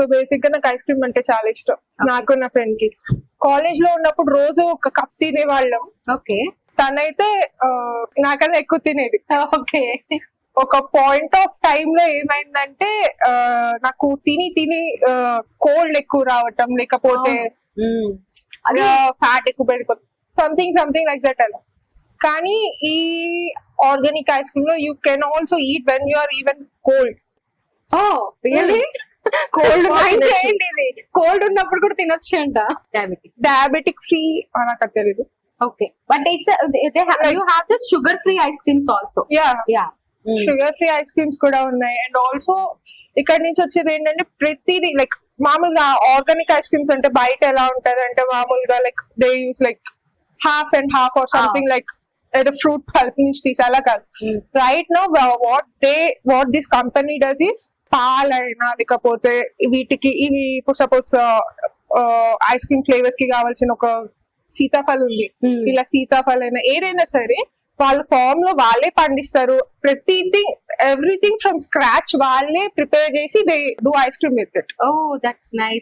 So బేసిక్గా నాకు ice cream అంటే చాలా ఇష్టం. నాకు నా ఫ్రెండ్కి. కాలేజ్లో ఉన్నప్పుడు రోజు ఒక కప్ తినేవాళ్ళం ఓకే. తనైతే నాకన్నా ఎక్కువ తినేది. ఓకే. ఒక పాయింట్ ఆఫ్ టైమ్లో ఏమైందంటే నాకు తిని తిని కోల్డ్ ఎక్కువ రావటం లేకపోతే ఫ్యాట్ ఎక్కువ పెరిగిపోతుంది సంథింగ్ సంథింగ్ లైక్ దట్ అలా. కానీ ఈ organic ice క్రీమ్లో you can also eat when you are even cold oh really cold చేయండి ఇది? కోల్డ్ ఉన్నప్పుడు కూడా తినొచ్చు అంట. డయాబెటిక్ డయాబెటిక్ ఫ్రీ నాకు తెలీదు. Okay but it's you have this sugar free ice creams also ya ya sugar free ice creams కూడా ఉన్నాయి. అండ్ ఆల్సో ఇక్కడ నుంచి వచ్చేది ఏంటంటే ప్రతిదీ లైక్ మామూలుగా ఆర్గానిక్ ఐస్ క్రీమ్స్ అంటే బయట ఎలా ఉంటది అంటే మామూలుగా like they use like half and half or something like ఏదో ఫ్రూట్ పల్ప్ నుంచి తీసి అలా కాదు right no what they what this company does is పాలైనా లేకపోతే వీటికి ఇవి ఇప్పుడు సపోజ్ ఐస్ క్రీమ్ ఫ్లేవర్స్కి కావాల్సిన ఒక సీతాఫల్ ఉంది. ఇలా సీతాఫల్ అయినా ఏదైనా సరే వాళ్ళ ఫామ్లో వాళ్ళే పండిస్తారు. ప్రతిథింగ్ ఎవ్రీథింగ్ ఫ్రమ్ స్క్రాచ్ వాళ్ళే ప్రిపేర్ చేసి they do ice cream with it. Oh that's nice.